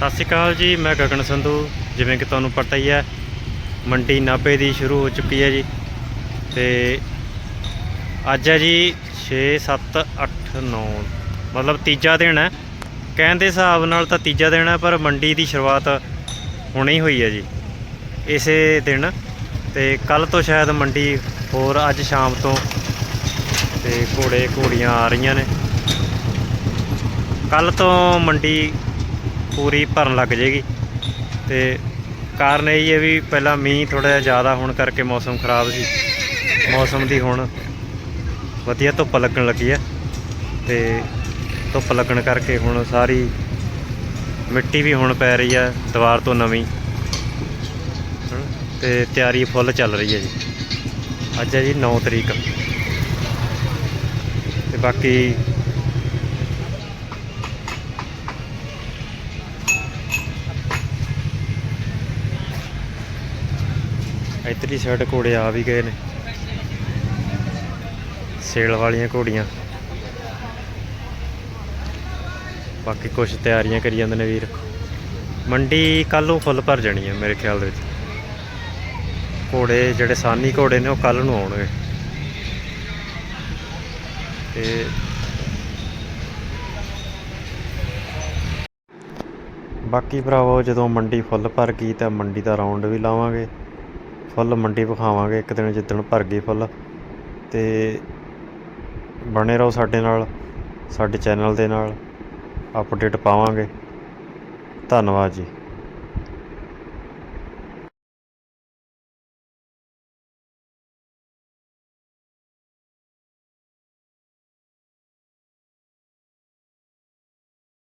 ਸਤਿ ਸ਼੍ਰੀ ਅਕਾਲ ਜੀ, ਮੈਂ ਗਗਨ ਸੰਧੂ। ਜਿਵੇਂ ਕਿ ਤੁਹਾਨੂੰ ਪਤਾ ਹੀ ਹੈ, ਮੰਡੀ ਨਾਭੇ ਦੀ ਸ਼ੁਰੂ ਹੋ ਚੁੱਕੀ ਹੈ ਜੀ। ਤੇ ਅੱਜ ਹੈ ਜੀ 6 7 8 9 ਮਤਲਬ ਤੀਜਾ ਦਿਨ ਹੈ। ਕਹਿਣ ਦੇ ਹਿਸਾਬ ਨਾਲ ਤਾਂ ਤੀਜਾ ਦਿਨ ਹੈ, ਪਰ ਮੰਡੀ ਦੀ ਸ਼ੁਰੂਆਤ ਹੁਣੇ ਹੀ ਹੋਈ ਹੈ ਜੀ, ਇਸੇ ਦਿਨ। ਤੇ ਕੱਲ ਤੋਂ ਸ਼ਾਇਦ ਮੰਡੀ ਹੋਰ ਅੱਜ ਸ਼ਾਮ ਤੋਂ ਤੇ ਘੋੜੇ ਘੋੜੀਆਂ ਆ ਰਹੀਆਂ ਨੇ। ਕੱਲ ਤੋਂ ਮੰਡੀ ਪੂਰੀ ਭਰਨ ਲੱਗ ਜੇਗੀ। ਤੇ ਕਾਰਨ ਇਹ ਹੈ ਵੀ ਪਹਿਲਾਂ ਮੀਂਹ ਥੋੜਾ ਜਿਹਾ ਜ਼ਿਆਦਾ ਹੋਣ ਕਰਕੇ ਮੌਸਮ ਖਰਾਬ ਸੀ। ਮੌਸਮ ਦੀ ਹੁਣ ਵਧੀਆ ਧੁੱਪ ਲੱਗਣ ਲੱਗੀ ਹੈ। ਤੇ ਧੁੱਪ ਲੱਗਣ ਕਰਕੇ ਹੁਣ ਸਾਰੀ ਮਿੱਟੀ ਵੀ ਹੁਣ ਪੈ ਰਹੀ ਹੈ ਦੀਵਾਰ ਤੋਂ ਨਵੀਂ। ਹਨਾ, ਤੇ ਤਿਆਰੀ ਫੁੱਲ ਚੱਲ ਰਹੀ ਹੈ ਜੀ। ਅੱਜ ਹੈ ਜੀ 9 ਤਰੀਕ। ਤੇ ਬਾਕੀ ਇੱਧਰਲੀ ਸਾਈਡ ਘੋੜੇ ਆ ਵੀ ਗਏ ਨੇ। ਸੇਲ ਵਾਲੀਆਂ ਘੋੜੀਆਂ। ਬਾਕੀ ਕੁਝ ਤਿਆਰੀਆਂ ਕਰੀ ਜਾਂਦੇ ਨੇ ਵੀਰ। ਮੰਡੀ ਕੱਲ ਨੂੰ ਫੁੱਲ ਭਰ ਜਾਣੀ ਹੈ ਮੇਰੇ ਖਿਆਲ ਦੇ ਵਿੱਚ। ਘੋੜੇ ਜਿਹੜੇ ਸਾਨੀ ਘੋੜੇ ਨੇ ਉਹ ਕੱਲ ਨੂੰ ਆਉਣਗੇ। ਤੇ ਬਾਕੀ ਭਰਾਵੋ ਜਦੋਂ ਮੰਡੀ ਫੁੱਲ ਭਰ ਗਈ ਤਾਂ ਮੰਡੀ ਦਾ ਰਾਉਂਡ ਵੀ ਲਾਵਾਂਗੇ। ਫੁੱਲ ਮੰਡੀ ਵਿਖਾਵਾਂਗੇ, ਇੱਕ ਦਿਨ ਜਿੱਦਣ ਭਰ ਗਈ ਫੁੱਲ। ਤੇ ਬਣੇ ਰਹੋ ਸਾਡੇ ਨਾਲ, ਸਾਡੇ ਚੈਨਲ ਦੇ ਨਾਲ। ਅਪਡੇਟ ਪਾਵਾਂਗੇ। ਧੰਨਵਾਦ ਜੀ।